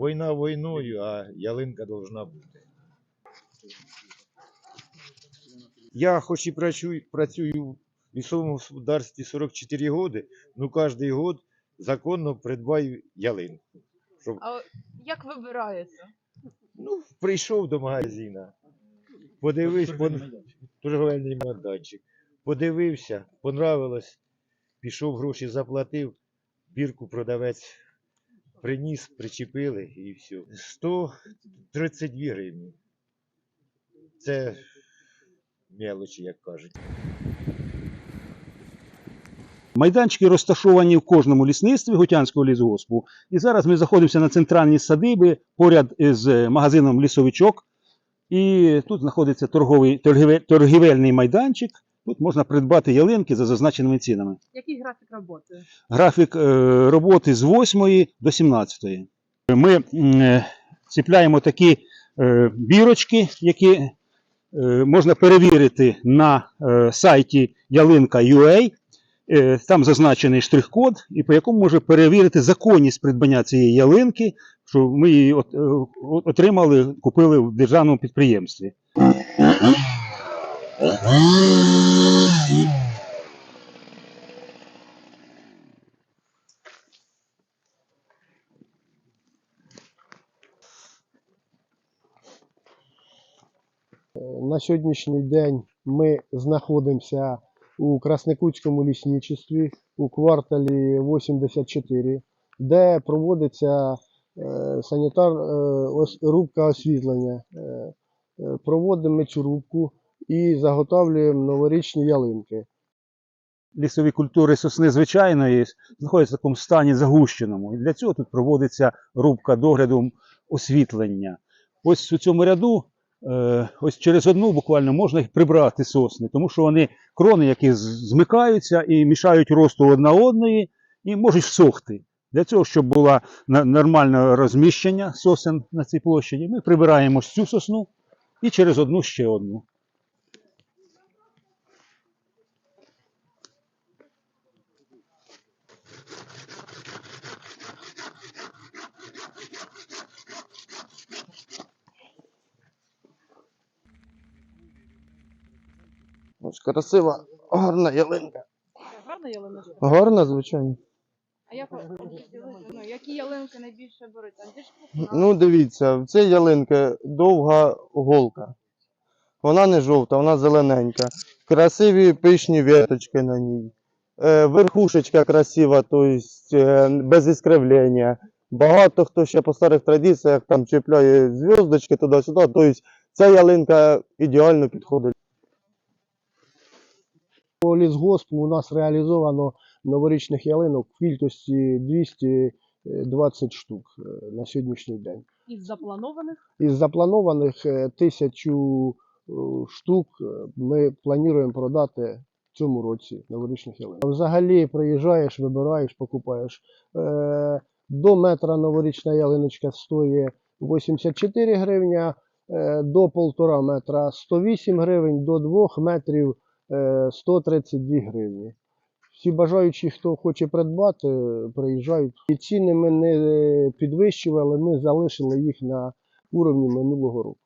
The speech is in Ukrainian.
Війна війною, а ялинка должна бути. Я хоч і працюю, працюю в лісовому господарстві 44 роки, ну кожен год законно придбаю ялинку. Щоб, А як вибираєте? ну, прийшов до магазина, подивився, пон... торговельний майданчик, подивився, понравилось, пішов, гроші заплатив, бірку продавець приніс, причепили і все. 132 гривні. Це мелочі, як кажуть. Майданчики розташовані в кожному лісництві Гутянського лісгоспу. І зараз ми знаходимося на центральній садибі поряд з магазином Лісовичок. І тут знаходиться торговий, торгіве- торгівельний майданчик. Тут можна придбати ялинки за зазначеними цінами. Який графік роботи? Графік е, роботи з 8 до 17. Ми е, ціпляємо такі е, бірочки, які е, можна перевірити на е, сайті ялинка.ua. Е, Там зазначений штрих-код, і по якому може перевірити законність придбання цієї ялинки, що ми її от- е, от- отримали, купили в державному підприємстві. На сьогоднішній день ми знаходимося у Красникутському лісничестві у кварталі 84, де проводиться е, санітар, е, рубка освітлення. Е, Проводимо ми цю рубку і заготовлюємо новорічні ялинки. лісові культури сосни звичайної знаходяться в такому стані загущеному. І для цього тут проводиться рубка догляду освітлення. Ось у цьому ряду, е, ось через одну буквально можна їх прибрати сосни, тому що вони крони, які змикаються і мішають росту одна одної, і можуть всохти. Для цього, щоб було нормальне розміщення сосен на цій площаді, ми прибираємо цю сосну і через одну ще одну. Ось красива, гарна ялинка. Гарна ялиночка. Гарна, звичайно. А як ну, які ялинки найбільше беруть? Там більш крупна? Ну, дивіться, в цій ялинки довга голка. Вона не жовта, вона зелененька. Красиві пишні веточки на ній. Е, верхушечка красива, тобто без іскривлення. Багато хто ще по старих традиціях там чіпляє зв'язочки туди-сюди. Тобто ця ялинка ідеально підходить. По лісгоспу у нас реалізовано новорічних ялинок в кількості 220 штук е, на сьогоднішній день. Із запланованих Із запланованих е, тисячу е, штук ми плануємо продати в цьому році новорічних ялинок. Взагалі приїжджаєш, вибираєш, покупаєш. До метра новорічна ялиночка стоїть 84 гривня, до полтора метра 108 гривень, до 2 метрів 132 гривні. Всі бажаючі, хто хоче придбати, приїжджають. І ціни ми не підвищували, ми залишили їх на уровні минулого року.